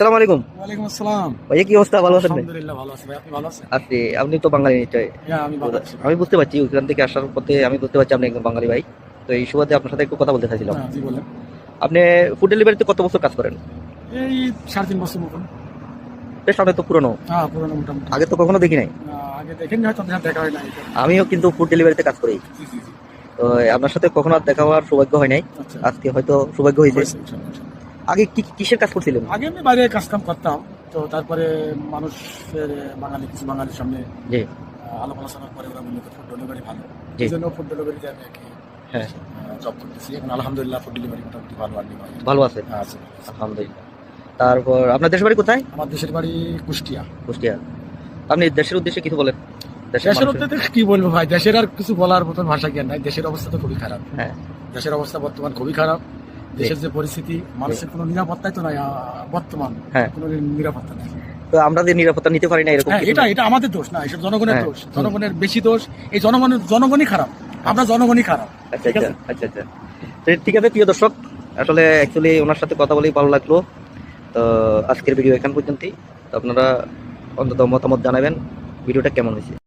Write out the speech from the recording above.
আসসালামু আলাইকুম। ওয়ালাইকুম আসসালাম। ভাইয়া কি অবস্থা? ভালো আছেন আলহামদুলিল্লাহ ভালো আছি। ভাই আপনি ভালো আছেন? আছি। আপনি তো বাঙালি নিশ্চয় হ্যাঁ আমি বুঝতে পারছি ওখান থেকে আসার পথে আমি বুঝতে পারছি আপনি একজন বাঙালি ভাই। তো এই সুবাদে আপনার সাথে একটু কথা বলতে চাইছিলাম। হ্যাঁ, জি বলেন। আপনি ফুড ডেলিভারিতে কত বছর কাজ করেন? এই সাড়ে তিন বছর মতন। বেশ অনেক তো পুরনো। হ্যাঁ আগে তো কখনো দেখি নাই? আপনার আমিও কিন্তু ফুড ডেলিভারিতে কাজ করি। জি জি জি। তো আপনার সাথে কখনো আর দেখা হওয়ার সৌভাগ্য হয় নাই? আচ্ছা। আজকে হয়তো সৌভাগ্য হয়েছে। আগে কি কিসের কাজ করছিলেন? আগে আমি বাইরে কাজ কাম করতাম তো তারপরে মানুষের বাঙালি কিছু বাঙালির সামনে জি। আহ, আলাপ আলোচনার পরে ওরা বলল ফুড ডেলিভারি ভালো। এই জন্য ফুড ডেলিভারিতে আমি আর কি হ্যাঁ জব করতেছি। এখন আলহামদুলিল্লাহ ফুড ডেলিভারি মোটামুটি ভালো হয় ভালো আছে? হ্যাঁ, আছে। আলহামদুলিল্লাহ। তারপর আপনার দেশের বাড়ি কোথায়? আমার দেশের বাড়ি কুষ্টিয়া। কুষ্টিয়া। আপনি দেশের উদ্দেশ্যে কিছু বলেন। দেশের উদ্দেশ্যে কি বলব ভাই? দেশের আর কিছু বলার মতন ভাষা জ্ঞান নাই। দেশের অবস্থা তো খুবই খারাপ। হ্যাঁ। দেশের অবস্থা বর্তমান খুবই খারাপ। দেশের যে পরিস্থিতি মানুষের কোনো নিরাপত্তাই তো নাই বর্তমান। হ্যাঁ। কোনো নিরাপত্তা নাই। তো আমরা যে নিরাপত্তা নিতে পারি না এরকম হ্যাঁ এটা এটা আমাদের দোষ না এসব জনগণের হ্যাঁ, দোষ। জনগণের বেশি দোষ এই জনগণের জনগণই খারাপ। আমরা জনগণই খারাপ। আচ্ছা আচ্ছা আচ্ছা আচ্ছা। ঠিক আছে প্রিয় দর্শক আসলে অ্যাকচুয়ালি ওনার সাথে কথা বলেই ভালো লাগল। তো আজকের ভিডিও এখান পর্যন্তই। তো আপনারা অন্তত মতামত জানাবেন ভিডিওটা কেমন হয়েছে?